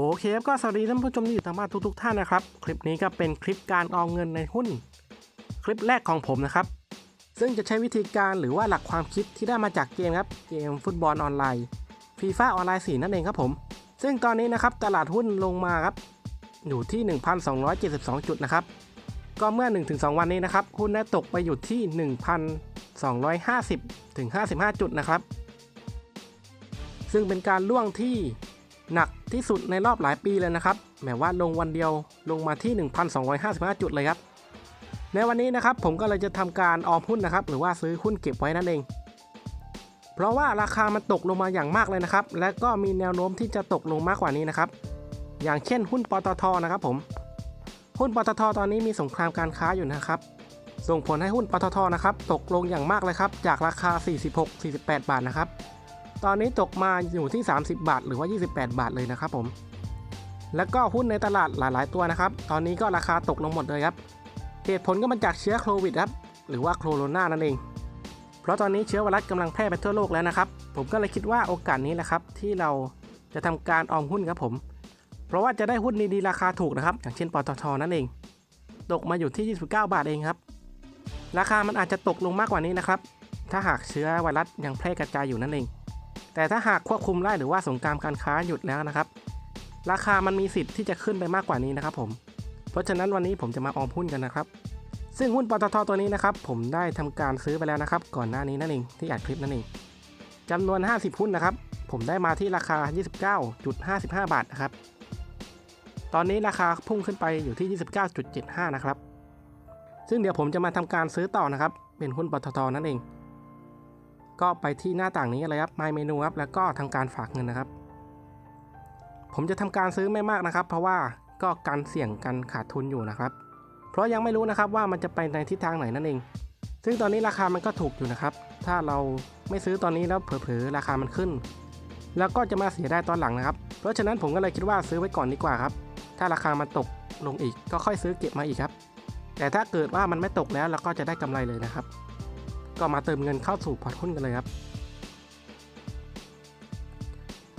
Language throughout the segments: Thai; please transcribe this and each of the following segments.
โอเคครับก็สวัสดีท่านผู้ชมที่อยู่ทางบ้านทุกๆ ท่านนะครับ คลิปนี้ก็เป็นคลิปการออมเงินในหุ้น คลิปแรกของผมนะครับ ซึ่งจะใช้วิธีการหรือว่าหลักความคิดที่ได้มาจากเกมครับเกมฟุตบอลออนไลน์ฟีฟ่าออนไลน์4นั่นเองครับผม ซึ่งตอนนี้นะครับตลาดหุ้นลงมาครับอยู่ที่ 1,272 จุดนะครับก็เมื่อ 1-2 วันนี้นะครับหุ้นได้ตกไปอยู่ที่ 1,250ถึง55 จุดนะครับ ซึ่งเป็นการล่วงที่ หนักที่สุดในรอบหลายปีเลยนะครับแบบว่าลงวันเดียวลงมาที่ 1,255 จุดเลยครับ ในวันนี้นะครับผมก็เลยจะทำการออมหุ้นนะครับ หรือว่าซื้อหุ้นเก็บไว้นั่นเอง เพราะว่าราคามันตกลงมาอย่างมากเลยนะครับ และก็มีแนวโน้มที่จะตกลงมากกว่านี้นะครับ อย่างเช่นหุ้นปตทนะครับผม หุ้นปตทตอนนี้มีสงครามการค้าอยู่นะครับส่งผลให้หุ้นปตทนะครับตกลงอย่างมากเลยครับ จากราคา 46-48 บาทนะครับ ตอนนี้ตกมาอยู่ที่ 30 บาท หรือว่า 28 บาทเลยนะครับผม แล้วก็หุ้นในตลาดหลาย ๆ ตัวนะครับ ตอนนี้ก็ราคาตกลงหมดเลยครับ เหตุผลก็มาจากเชื้อโควิดครับ หรือว่าโคโรนานั่นเอง เพราะตอนนี้เชื้อไวรัสกำลังแพร่ไปทั่วโลกแล้วนะครับ ผมก็เลยคิดว่าโอกาสนี้แหละครับ ที่เราจะทำการออมหุ้นครับผม เพราะว่าจะได้หุ้นดีๆราคาถูกนะครับ อย่างเช่นปตทนั่นเอง ตกมาอยู่ที่ 29 บาทเองครับ ราคามันอาจจะตกลงมากกว่านี้นะครับ ถ้าหากเชื้อไวรัสยังแพร่กระจายอยู่นั่นเอง แต่ถ้าหากควบคุมได้หรือว่าสงครามการค้าหยุดแล้วนะครับ ราคามันมีสิทธิ์ที่จะขึ้นไปมากกว่านี้นะครับผม เพราะฉะนั้นวันนี้ผมจะมาออมหุ้นกันนะครับ ซึ่งหุ้นปตทตัวนี้นะครับผมได้ทำการซื้อไปแล้วนะครับ ก่อนหน้านี้นั่นเองที่อัดคลิปนั่นเองจำนวน 50 หุ้นนะครับ ผมได้มาที่ราคา 29.55 บาทนะครับ ตอนนี้ราคาพุ่งขึ้นไปอยู่ที่ 29.75 นะครับ ซึ่งเดี๋ยวผมจะมาทำการซื้อต่อนะครับ เป็นหุ้นปตทนั่นเอง ก็ไปที่หน้าต่างนี้เลยครับ My Menu ครับ แล้วก็ทำการฝากเงินนะครับ ผมจะทำการซื้อไม่มากนะครับ เพราะว่าก็การเสี่ยงกันขาดทุนอยู่นะครับ เพราะยังไม่รู้นะครับว่ามันจะไปในทิศทางไหนนั่นเอง ซึ่งตอนนี้ราคามันก็ถูกอยู่นะครับ ถ้าเราไม่ซื้อตอนนี้แล้วเผลอๆราคามันขึ้น แล้วก็จะมาเสียได้ตอนหลังนะครับ เพราะฉะนั้นผมก็เลยคิดว่าซื้อไว้ก่อนดีกว่าครับ ถ้าราคามันตกลงอีกก็ค่อยซื้อเก็บมาอีกครับ แต่ถ้าเกิดว่ามันไม่ตกแล้วเราก็จะได้กำไรเลยนะครับ ก็มาเติมเงินเข้าสู่พอร์ตหุ้นกันเลยครับ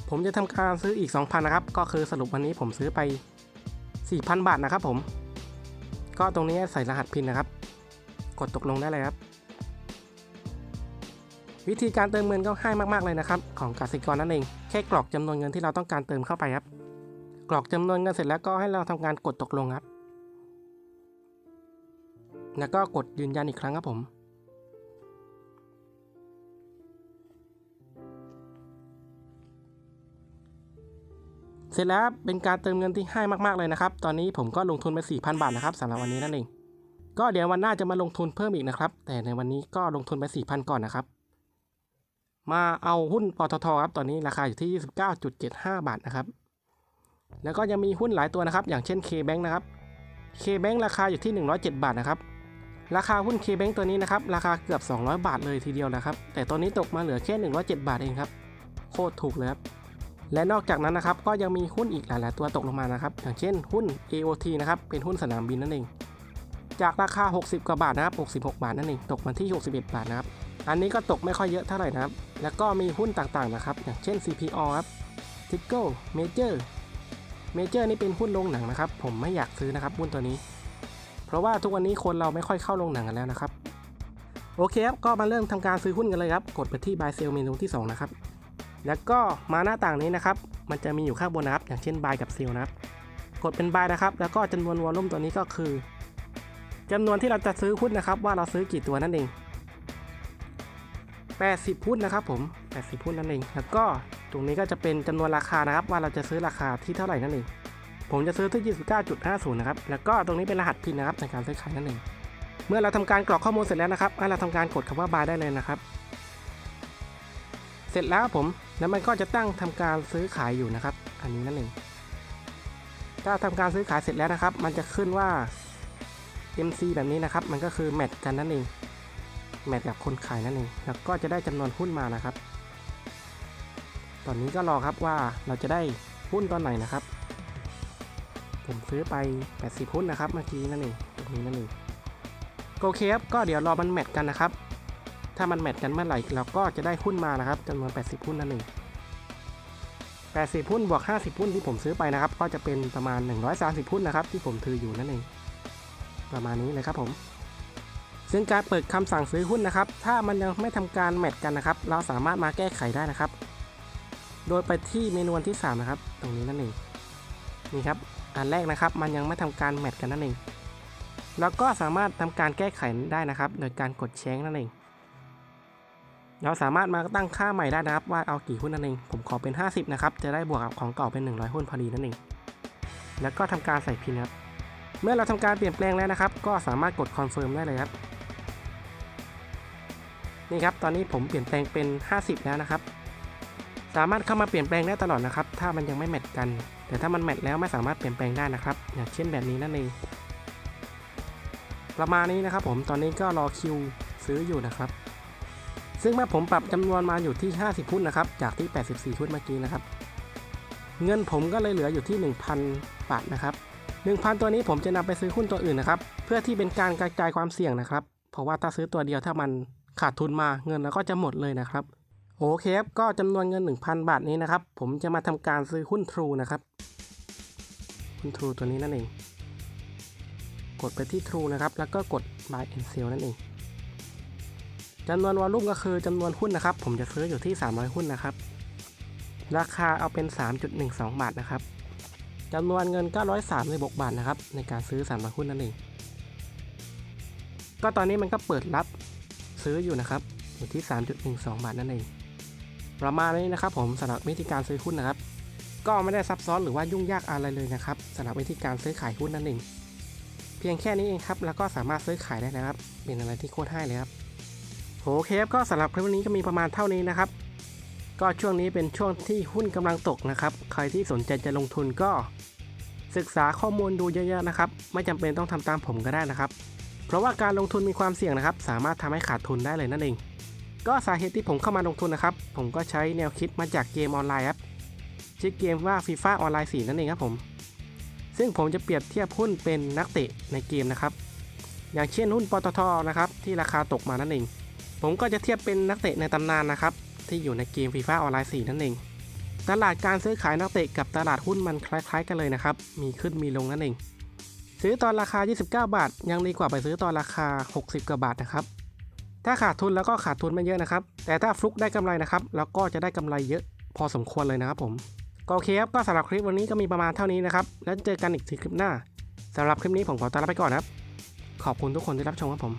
ผมจะทำการซื้ออีก 2,000 นะครับ ก็คือสรุปวันนี้ผมซื้อไป 4,000 บาทนะครับผม ก็ตรงนี้ใส่รหัสพินนะครับ กดตกลงได้เลยครับ วิธีการเติมเงินก็ง่ายมาก ๆ เลยนะครับ ของกสิกรนั่นเอง แค่กรอกจำนวนเงินที่เราต้องการเติมเข้าไปครับ กรอกจำนวนเงินเสร็จแล้วก็ให้เราทำการกดตกลงครับแล้วก็กดยืนยันอีกครั้งครับผม เสร็จแล้วเป็นการเติมเงินที่ง่ายมากๆเลยนะครับ ตอนนี้ผมก็ลงทุนไป4,000 บาทนะครับสำหรับวันนี้นั่นเอง ก็เดี๋ยววันหน้าจะมาลงทุนเพิ่มอีกนะครับ แต่ในวันนี้ก็ลงทุนไป4,000 ก่อนนะครับ มาเอาหุ้นปตทครับ ตอนนี้ราคาอยู่ที่ 29.75 บาทนะครับ แล้วก็ยังมีหุ้นหลายตัวนะครับ อย่างเช่น K-Bank นะครับ K-Bank ราคาอยู่ที่ 107 บาทนะครับ ราคาหุ้น K-Bank ตัวนี้นะครับ ราคาเกือบ 200 บาทเลยทีเดียวนะครับ แต่ตอนนี้ตกมาเหลือแค่ 107 บาทเองครับ โคตรถูกเลยครับ และนอกจากนั้นนะครับก็ยังมีหุ้นอีกหลาย ๆ ตัวตกลงมานะครับ อย่างเช่นหุ้น AOT นะครับเป็นหุ้นสนามบินนั่นเอง จากราคา 60 กว่าบาทนะครับ61บาทนั่นเองตกมาที่ 61 บาทนะครับ อันนี้ก็ตกไม่ค่อยเยอะเท่าไหร่นะครับ แล้วก็มีหุ้นต่างๆนะครับ อย่างเช่น CPO ครับ t i c k o Major Major นี่เป็นหุ้นโรงหนังนะครับ ผมไม่อยากซื้อนะครับหุ้นตัวนี้ เพราะว่าทุกวันนี้คนเราไม่ค่อยเข้าโรงหนังกันแล้วนะครับโอเคครับก็มาเริ่มทำการซื้อหุ้นกันเลยครับกดไปที่ buy sell เมนูที่ 2 นะครับ แล้วก็มาหน้าต่างนี้นะครับ มันจะมีอยู่ข้างบนนะครับ อย่างเช่น buy กับ sell นะครับ กดเป็น buy นะครับ แล้วก็จำนวนวอลลุ่มตัวนี้ก็คือจำนวนที่เราจะซื้อหุ้นนะครับ ว่าเราซื้อกี่ตัวนั่นเอง 80หุ้นนะครับผม 80หุ้นนั่นเอง แล้วก็ตรงนี้ก็จะเป็นจำนวนราคานะครับ ว่าเราจะซื้อราคาที่เท่าไหร่นั่นเอง ผมจะซื้อที่ 29.50 นะครับ แล้วก็ตรงนี้เป็นรหัสพินนะครับในการซื้อขายนั่นเอง เมื่อเราทำการกรอกข้อมูลเสร็จแล้วนะครับให้เราทำการกดคำว่า buy ได้เลยนะครับ เสร็จแล้วผม แล้วมันก็จะตั้งทำการซื้อขายอยู่นะครับ อันนี้นั่นเองถ้าทำการซื้อขายเสร็จแล้วนะครับ มันจะขึ้นว่า MC แบบนี้นะครับ มันก็คือแมทกันนั่นเอง แมทกับคนขายนั่นเอง แล้วก็จะได้จำนวนหุ้นมานะครับ ตอนนี้ก็รอครับว่าเราจะได้หุ้นตอนไหนนะครับ ผมซื้อไป 80 หุ้นนะครับ เมื่อกี้นั่นเองตรงนี้นั่นเองโอเคครับก็เดี๋ยวรอมันแมทกันนะครับ ถ้ามันแมทกันเมื่อไหร่เราก็จะได้หุ้นมานะครับจำนวน 80 หุ้นนั่นเอง 80 หุ้นบวก 50 หุ้นที่ผมซื้อไปนะครับ ก็จะเป็นประมาณ 130 หุ้นนะครับ ที่ผมถืออยู่นั่นเอง ประมาณนี้เลยครับผม ซึ่งการเปิดคำสั่งซื้อหุ้นนะครับ ถ้ามันยังไม่ทำการแมทกันนะครับ เราสามารถมาแก้ไขได้นะครับ โดยไปที่เมนูที่ 3 นะครับ ตรงนี้นั่นเอง นี่ครับ อันแรกนะครับ มันยังไม่ทำการแมทกันนั่นเอง แล้วก็สามารถทำการแก้ไขได้นะครับ โดยการกดแชงนั่นเอง เราสามารถมาตั้งค่าใหม่ได้นะครับ ว่าเอากี่หุ้นนั่นเอง ผมขอเป็น 50 นะครับ จะได้บวกกับของเก่าเป็น 100 หุ้นพอดีนั่นเอง แล้วก็ทำการใส่พินครับ เมื่อเราทำการเปลี่ยนแปลงแล้วนะครับ ก็สามารถกดคอนเฟิร์มได้เลยครับ นี่ครับ ตอนนี้ผมเปลี่ยนแปลงเป็น 50 แล้วนะครับ สามารถเข้ามาเปลี่ยนแปลงได้ตลอดนะครับ ถ้ามันยังไม่แมทกัน แต่ถ้ามันแมทแล้วไม่สามารถเปลี่ยนแปลงได้นะครับ อย่างเช่นแบบนี้นั่นเอง ประมาณนี้นะครับ ผม ตอนนี้ก็รอคิวซื้ออยู่นะครับ ซึ่งเมื่อผมปรับจำนวนมาอยู่ที่ 50 หุ้นนะครับ จากที่ 84 หุ้นเมื่อกี้นะครับ เงินผมก็เลยเหลืออยู่ที่ 1,000 บาทนะครับ 1,000 ตัวนี้ผมจะนำไปซื้อหุ้นตัวอื่นนะครับ เพื่อที่เป็นการกระจายความเสี่ยงนะครับ เพราะว่าถ้าซื้อตัวเดียวถ้ามันขาดทุนมาเงินเราก็จะหมดเลยนะครับ โอเคครับ ก็จำนวนเงิน 1,000 บาทนี้นะครับ ผมจะมาทำการซื้อหุ้น True นะครับหุ้น True ตัวนี้นั่นเอง กดไปที่ True นะครับ แล้วก็กด Buy and Sell นั่นเอง จำนวนวอลลุ่มก็คือจำนวนหุ้นนะครับ ผมจะซื้ออยู่ที่ 300 หุ้นนะครับ ราคาเอาเป็น 3.12 บาทนะครับจำนวนเงิน 936 บาทนะครับ ในการซื้อ300หุ้นนั่นเอง ก็ตอนนี้มันก็เปิดรับซื้ออยู่นะครับอยู่ที่ 3.12 บาทนั่นเอง ประมาณนี้นะครับ ผมสำหรับวิธีการซื้อหุ้นนะครับ ก็ไม่ได้ซับซ้อนหรือว่ายุ่งยากอะไรเลยนะครับสำหรับวิธีการซื้อขายหุ้นนั่นเอง เพียงแค่นี้เองครับ แล้วก็สามารถซื้อขายได้นะครับ เป็นอะไรที่โคตรให้เลยครับ อเคครับก็สำหรับคลิปวันนี้ก็มีประมาณเท่านี้นะครับ ก็ช่วงนี้เป็นช่วงที่หุ้นกำลังตกนะครับ ใครที่สนใจจะลงทุนก็ ศึกษาข้อมูลดูเยอะๆนะครับ ไม่จำเป็นต้องทำตามผมก็ได้นะครับ เพราะว่าการลงทุนมีความเสี่ยงนะครับ สามารถทำให้ขาดทุนได้เลยนั่นเอง ก็สาเหตุที่ผมเข้ามาลงทุนนะครับ ผมก็ใช้แนวคิดมาจากเกมออนไลน์ครับชื่อเกมว่า FIFA ออนไลน์4นั่นเองครับผม ซึ่งผมจะเปรียบเทียบหุ้นเป็นนักเตะในเกมนะครับ อย่างเช่นหุ้นปตทนะครับที่ราคาตกมานั่นเอง ผมก็จะเทียบเป็นนักเตะในตำนานนะครับ ที่อยู่ในเกม FIFA ออนไลน์4นั่นเอง ตลาดการซื้อขายนักเตะกับตลาดหุ้นมันคล้ายๆ กันเลยนะครับ มีขึ้นมีลงนั่นเอง ซื้อตอนราคา 29 บาท ยังดีกว่าไปซื้อตอนราคา 60 กว่าบาทนะครับ ถ้าขาดทุนแล้วก็ขาดทุนไม่เยอะนะครับ แต่ถ้าฟลุกได้กำไรนะครับ แล้วก็จะได้กำไรเยอะพอสมควรเลยนะครับผมก็โอเคครับ ก็สำหรับคลิปวันนี้ก็มีประมาณเท่านี้นะครับ แล้วเจอกันอีกทีคลิปหน้าสำหรับคลิปนี้ผมขอตัวลาไปก่อนครับ ขอบคุณทุกคนที่รับชมครับผม